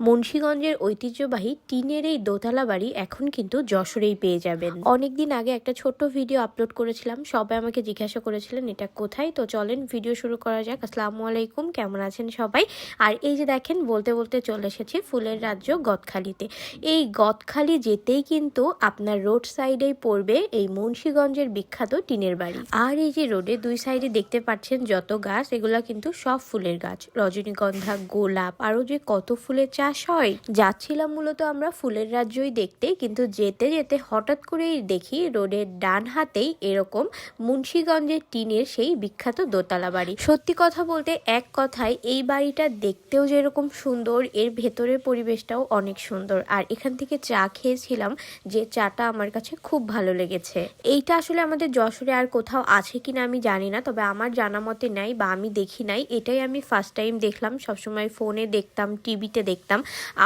মুন্সীগঞ্জের ঐতিহ্যবাহী টিনের এই দোতলা বাড়ি এখন কিন্তু যশোরেই পেয়ে যাবেন। অনেকদিন আগে একটা ছোট্ট ভিডিও আপলোড করেছিলাম, সবাই আমাকে জিজ্ঞাসা করেছিলেন, এটা কোথায়? তো চলেন, ভিডিও শুরু করা যাক। আসসালামু আলাইকুম, কেমন আছেন সবাই? আর এই যে দেখেন, বলতে বলতে চলে এসেছি ফুলের রাজ্য গদখালিতে। এই গদখালি যেতেই কিন্তু আপনার রোড সাইডেই পড়বে এই মুন্সীগঞ্জের বিখ্যাত টিনের বাড়ি। আর এই যে রোডে দুই সাইডে দেখতে পাচ্ছেন যত গাছ, এগুলা কিন্তু সব ফুলের গাছ। রজনীগন্ধা, গোলাপ, আরও যে কত ফুলের চাষ হয়। যাচ্ছিলাম মূলত আমরা ফুলের রাজ্যই দেখতে, কিন্তু যেতে যেতে হঠাৎ করেই দেখি রোডের ডান হাতেই এরকম মুন্সীগঞ্জের টিনের সেই বিখ্যাত দোতলা বাড়ি। সত্যি কথা বলতে এক কথায়, এই বাড়িটা দেখতেও যেরকম সুন্দর, এর ভেতরের পরিবেশটাও অনেক সুন্দর। আর এখান থেকে চা খেয়েছিলাম, যে চাটা আমার কাছে খুব ভালো লেগেছে। এইটা আসলে আমাদের যশোরে আর কোথাও আছে কিনা আমি জানি না, তবে আমার জানা মতে নাই বা আমি দেখি নাই। এটাই আমি ফার্স্ট টাইম দেখলাম, সবসময় ফোনে দেখতাম টিভিতে দেখতাম।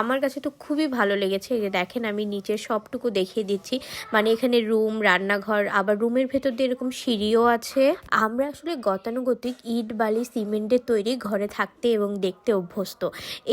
আমার কাছে তো খুবই ভালো লেগেছে। এই যে দেখেন আমি নিচের সবটুকু দেখিয়ে দিচ্ছি। মানে এখানে রুম, রান্নাঘর, আবার রুমের ভেতর দিয়ে এরকম সিঁড়িও আছে। আমরা আসলে গতানুগতিক ইট, বালি সিমেন্টের তৈরি ঘরে থাকতে এবং দেখতে অভ্যস্ত।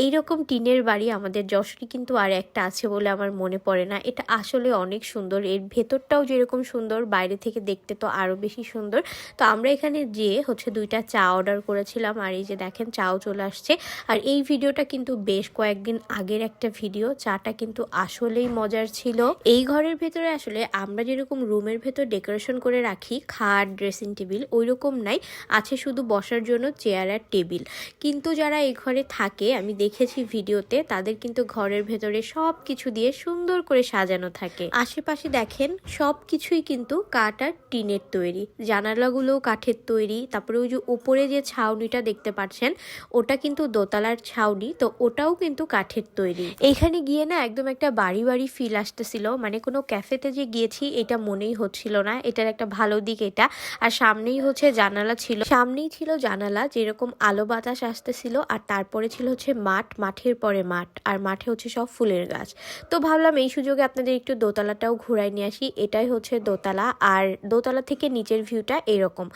এইরকম টিনের বাড়ি আমাদের যশোরে কিন্তু আর একটা আছে বলে আমার মনে পড়ে না। এটা আসলে অনেক সুন্দর। এর ভেতরটাও যেরকম সুন্দর, বাইরে থেকে দেখতে তো আরও বেশি সুন্দর। তো আমরা এখানে যেয়ে হচ্ছে দুইটা চা অর্ডার করেছিলাম। আর এই যে দেখেন, চাও চলে আসছে। আর এই ভিডিওটা কিন্তু বেশ কয়েকদিন আগের একটা ভিডিও চাটা কিন্তু আসলেই মজার ছিল। এই ঘরের ভেতরে আসলে আমরা যেরকম রুমের ভেতর ডেকোরেশন করে রাখি, খাট ড্রেসিং টেবিল ওই রকম নাই। আছে শুধু বসার জন্য চেয়ার আর টেবিল কিন্তু যারা এই ঘরে থাকে, আমি দেখেছি ভিডিওতে তাদের কিন্তু ঘরের ভেতরে সব কিছু দিয়ে সুন্দর করে সাজানো থাকে। আশেপাশে দেখেন সব কিছুই কিন্তু কাঠ আর টিনের তৈরি। জানালাগুলোও কাঠের তৈরি। তারপরে ওই যে উপরে যে ছাউনিটা দেখতে পাচ্ছেন, ওটা কিন্তু দোতলার ছাউনি, তো ওটাও কিন্তু কাঠের তৈরি। এইখানে গিয়ে না একদম একটা বাড়ি বাড়ি ফিল আসতেছিল। মানে কোনো ক্যাফেতে যে গিয়েছি, এটা মনেই হচ্ছিল না। এটার একটা ভালো দিক এটা। আর সামনেই হচ্ছে জানালা ছিল। সামনেই ছিল জানালা, যেরকম আলো বাতাস আসতেছিল। আর তারপরে ছিল হচ্ছে মাঠ, মাঠের পরে মাঠ। আর মাঠে হচ্ছে সব ফুলের গাছ। তো ভাবলাম এই সুযোগে আপনাদের একটু দোতলাটাও ঘুরাই নিয়ে আসি। এটাই হচ্ছে দোতলা। আর দোতলা থেকে নিচের ভিউটা এরকম।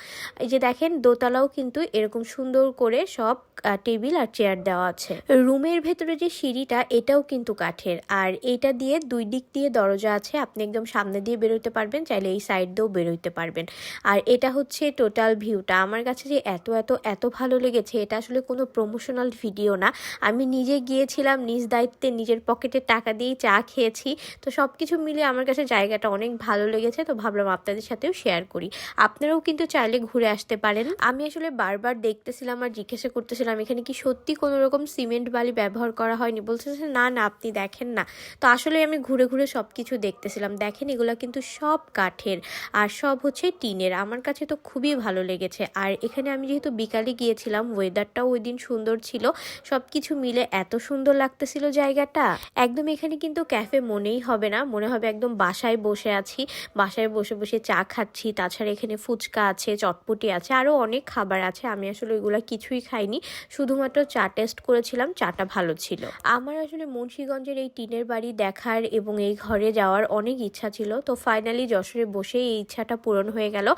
এই যে দেখেন, দোতলাও কিন্তু এরকম সুন্দর করে সব টেবিল আর চেয়ার দেওয়া আছে। রুমের ভেতরে যে সিঁড়িটা এটাও কিন্তু কাঠের। আর এইটা দিয়ে দুই দিক দিয়ে দরজা আছে, আপনি একদম সামনে দিয়ে বেরোতে পারবেন, চাইলে এই সাইড দিয়েও বেরোতে পারবেন। আর এটা হচ্ছে টোটাল ভিউটা। আমার কাছে যে এত এত এত ভালো লেগেছে, এটা আসলে কোনো প্রমোশনাল ভিডিও না। আমি নিজে গিয়েছিলাম, নিজ দায়িত্বে নিজের পকেটে টাকা দিয়েই চা খেয়েছি। তো সব কিছু মিলে আমার কাছে জায়গাটা অনেক ভালো লেগেছে, তো ভাবলাম আপনাদের সাথেও শেয়ার করি। আপনারাও কিন্তু চাইলে ঘুরে আসতে পারেন। আমি আসলে বারবার দেখতেছিলাম আর জিজ্ঞাসা করতেছিলাম, এখানে কি সত্যি কোনো রকম সিমেন্ট বালি ব্যবহার করা হয়নি। বলতেছে না না, আপনি দেখেন না। তো আসলে আমি ঘুরে ঘুরে সব কিছু দেখতেছিলাম। দেখেন, এগুলো কিন্তু সব কাঠের আর সব হচ্ছে টিনের। আমার কাছে তো খুবই ভালো লেগেছে। আর এখানে আমি যেহেতু বিকালে গিয়েছিলাম ওয়েদারটাও ওই দিন সুন্দর ছিল। সব কিছু মিলে এত সুন্দর লাগতেছিল জায়গাটা। একদম এখানে কিন্তু ক্যাফে মনেই হবে না। মনে হবে একদম বাসায় বসে আছি। বাসায় বসে বসে চা খাচ্ছি। তাছাড়া এখানে ফুচকা আছে, চটপটি আছে আরও অনেক খাবার আছে। আমি আসলে ওইগুলো কিছুই খাইনি। শুধুমাত্র চা টেস্ট করেছিলাম। চাটা ভালো ছিল। আমার আসলে মুন্সীগঞ্জের এই টিনের বাড়ি দেখার এবং এই ঘরে যাওয়ার অনেক ইচ্ছা ছিল। তো ফাইনালি যশোরে বসে এই ইচ্ছাটা পূরণ হয়ে গেল।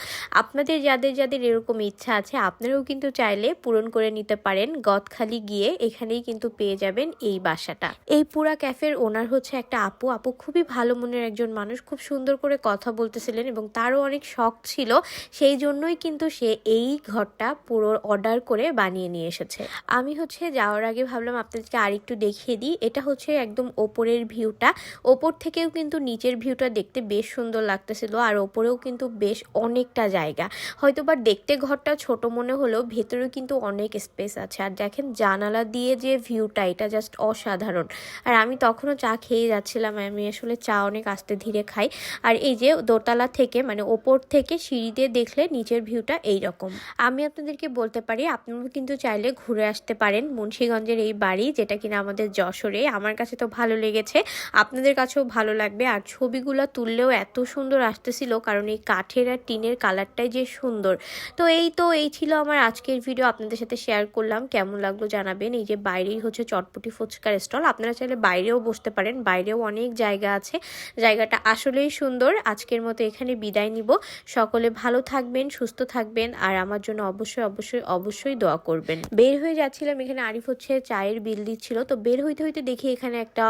আপনাদের যাদের যাদের এরকম ইচ্ছা আছে, আপনারাও কিন্তু চাইলে পূরণ করে নিতে পারেন। গদখালি গিয়ে এখানেই কিন্তু পেয়ে যাবেন এই বাসাটা। এই পুরা ক্যাফের ওনার হচ্ছে একটা আপু। আপু খুবই ভালো মনের একজন মানুষ, খুব সুন্দর করে কথা বলতেছিলেন এবং তারও অনেক শখ ছিল। সেই জন্যই কিন্তু সে এই ঘরটা পুরো অর্ডার করে বানিয়ে নিয়ে এসেছে। আমি হচ্ছে যাওয়ার আগে ভাবলাম আপনাদেরকে আরেকটু দেখিয়ে দিই। এটা হচ্ছে একদম ওপরের ভিউটা। ওপর থেকেও কিন্তু নিচের ভিউটা দেখতে বেশ সুন্দর লাগতেছিল আর ওপরেও কিন্তু বেশ অনেকটা জায়গা। হয়তো বা দেখতে ঘরটা ছোট মনে হলেও ভেতরেও কিন্তু অনেক স্পেস আছে। আর দেখেন জানালা দিয়ে যে ভিউটা, এটা জাস্ট অসাধারণ। আর আমি তখনও চা খেয়ে যাচ্ছিলাম, আমি আসলে চা অনেক আস্তে ধীরে খাই। আর এই যে দোতলা থেকে মানে ওপর থেকে সিঁড়ি দিয়ে দেখলে নিচের ভিউটা এই রকম আমি আপনাদেরকে বলতে পারি আপনারা কিন্তু চাইলে ঘুরে আসতে পারেন মুন্সীগঞ্জের এই বাড়ি, যেটা কিনা আমাদের যশোরে। আমার কাছে তো ভালো লেগেছে। আপনাদের কাছেও ভালো লাগবে। আর ছবিগুলো তুললেও এত সুন্দর আসতেছিল, কারণ এই কাঠের আর টিনের কালারটাই যে সুন্দর। তো এই তো, এই ছিল আমার আজকের ভিডিও আপনাদের সাথে শেয়ার করলাম। কেমন লাগল জানাবেন। এই যে বাইরেই হচ্ছে চটপটি ফুচকার স্টল আপনারা চাইলে বাইরেও বসতে পারেন। বাইরেও অনেক জায়গা আছে। জায়গাটা আসলেই সুন্দর। আজকের মতো এখানে বিদায় নিব। সকলে ভালো থাকবেন, সুস্থ থাকবেন, আর আমার জন্য অবশ্যই অবশ্যই অবশ্যই দোয়া করবেন। বের হয়ে যাচ্ছিলাম এখানে আরিফ হচ্ছে চায়ের বিল দিচ্ছিল। তো বের হইতে হইতে দেখি এখানে একটা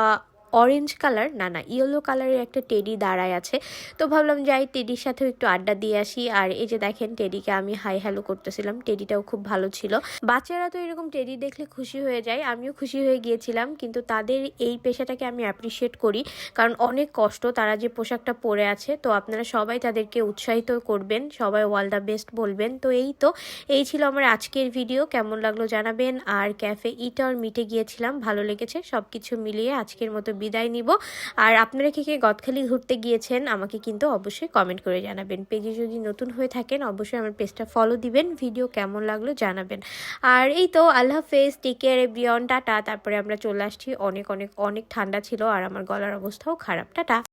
অরেঞ্জ কালার না না ইয়েলো কালারের একটা টেডি দাঁড়ায় আছে। তো ভাবলাম যাই টেডির সাথেও একটু আড্ডা দিয়ে আসি। আর এই যে দেখেন টেডিকে আমি হাই হ্যালো করতেছিলাম। টেডিটাও খুব ভালো ছিল। বাচ্চারা তো এরকম টেডি দেখলে খুশি হয়ে যায়, আমিও খুশি হয়ে গিয়েছিলাম। কিন্তু তাদের এই পেশাটাকে আমি অ্যাপ্রিসিয়েট করি। কারণ অনেক কষ্ট তারা যে পোশাকটা পরে আছে। তো আপনারা সবাই তাদেরকে উৎসাহিত করবেন, সবাই ওয়াল দ্য বেস্ট বলবেন। তো এই তো, এই ছিল আমার আজকের ভিডিও কেমন লাগল জানাবেন। আর ক্যাফে ইট আর মিটে গিয়েছিলাম। ভালো লেগেছে। সব কিছু মিলিয়ে আজকের মতো বিদায় নিব। আর আপনারা কে কে গদখালি ঘুরতে গিয়েছেন আমাকে কিন্তু অবশ্যই কমেন্ট করে জানাবেন। পেজে যদি নতুন হয়ে থাকেন, অবশ্যই আমার পেজটা ফলো দিবেন ভিডিও কেমন লাগল জানাবেন। আর এই তো, আল্লাহ হাফেজ টেক কেয়ার এভরিওয়ান টাটা। তারপরে আমরা চলে আসছি, অনেক অনেক অনেক ঠান্ডা ছিল আর আমার গলার অবস্থাও খারাপ। টাটা।